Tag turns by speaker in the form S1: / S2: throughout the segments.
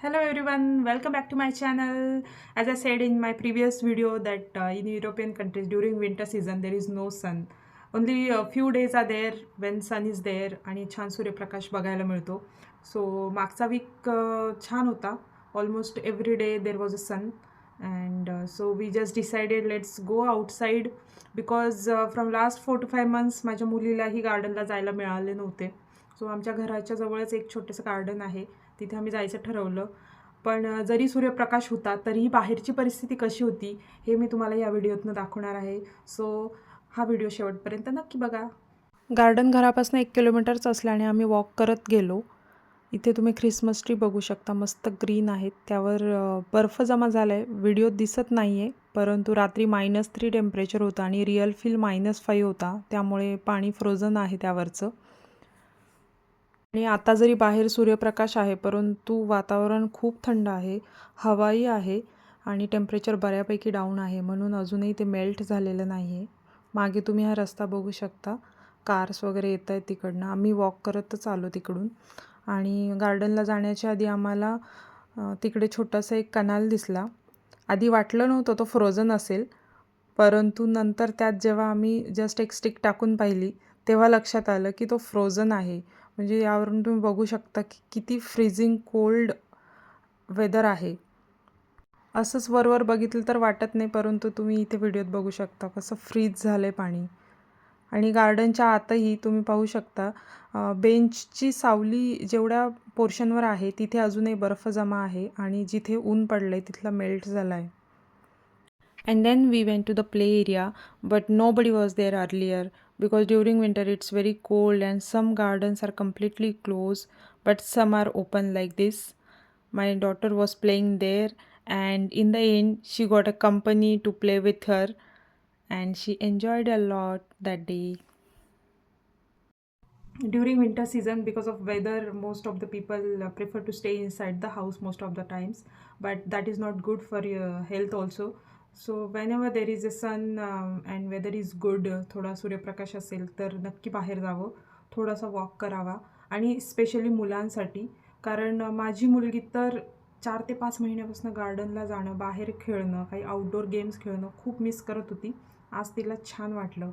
S1: Hello everyone, welcome back to my channel. As I said in my previous video that uh, in European countries during winter season there is no sun. Only a few days are there when sun is there आणि छान सूर्यप्रकाश बघायला मिळतो. So मागचा week छान होता. Almost every day there was a sun and so we just decided let's go outside because from last four to five months माझ्या मुलीलाही गार्डनला जायला मिळाले नव्हते. सो आमच्या घराच्या जवळच एक छोटंसं गार्डन आहे तिथे आम्ही जायचं ठरवलं. पण जरी सूर्यप्रकाश होता तरीही बाहेरची परिस्थिती कशी होती हे मी तुम्हाला या व्हिडिओतनं दाखवणार आहे. सो हा व्हिडिओ शेवटपर्यंत नक्की बघा. गार्डन घरापासून एक किलोमीटरच असल्याने आम्ही वॉक करत गेलो. इथे तुम्ही ख्रिसमस ट्री बघू शकता मस्त ग्रीन आहेत त्यावर बर्फ जमा झाला आहे व्हिडिओ दिसत नाही आहे परंतु रात्री मायनस थ्री टेम्परेचर होतं आणि रिअल फील मायनस फाईव्ह होता. त्यामुळे पाणी फ्रोझन आहे त्यावरचं. आणि आता जरी बाहेर सूर्यप्रकाश आहे परंतु वातावरण खूप थंड आहे हवाही आहे आणि टेम्परेचर बऱ्यापैकी डाऊन आहे म्हणून अजूनही ते मेल्ट झालेलं नाही आहे मागे तुम्ही हा रस्ता बघू शकता. कार्स वगैरे येत आहेत तिकडनं. आम्ही वॉक करतच आलो तिकडून. आणि गार्डनला जाण्याच्या आधी आम्हाला तिकडे छोटासा एक कनाल दिसला. आधी वाटलं नव्हतं तो फ्रोझन असेल परंतु नंतर त्यात जेव्हा आम्ही जस्ट एक स्टिक टाकून पाहिली तेव्हा लक्षात आलं की तो फ्रोझन आहे. म्हणजे यावरून तुम्ही बघू शकता की किती फ्रीझिंग कोल्ड वेदर आहे. असंच वरवर बघितलं तर वाटत नाही परंतु तुम्ही इथे व्हिडिओत बघू शकता कसं फ्रीज झालं आहे पाणी. आणि गार्डनच्या आतही तुम्ही पाहू शकता बेंचची सावली जेवढ्या पोर्शनवर आहे तिथे अजूनही बर्फ जमा आहे आणि जिथे ऊन पडलं आहे तिथला मेल्ट झाला आहे and then we went to the play area but nobody was there earlier because during winter it's very cold and some gardens are completely closed but some are open like this. My daughter was playing there and in the end she got a company to play with her and she enjoyed a lot that day. During winter season because of weather most of the people uh, prefer to stay inside the house most of the times but that is not good for your health also so whenever there is a sun and weather is good थोडा सूर्यप्रकाश असेल तर नक्की बाहेर जावं. थोडासा walk करावा. आणि स्पेशली मुलांसाठी कारण माझी मुलगी तर चार ते पाच महिन्यापासून गार्डनला जाणं बाहेर खेळणं काही आउटडोर गेम्स खेळणं खूप मिस करत होती. आज तिला छान वाटलं.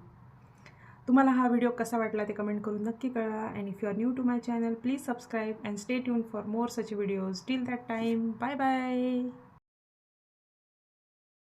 S1: तुम्हाला हा व्हिडिओ कसा वाटला ते कमेंट करून नक्की कळवा. And if you are new to my channel please subscribe and stay tuned for more such videos till that time bye bye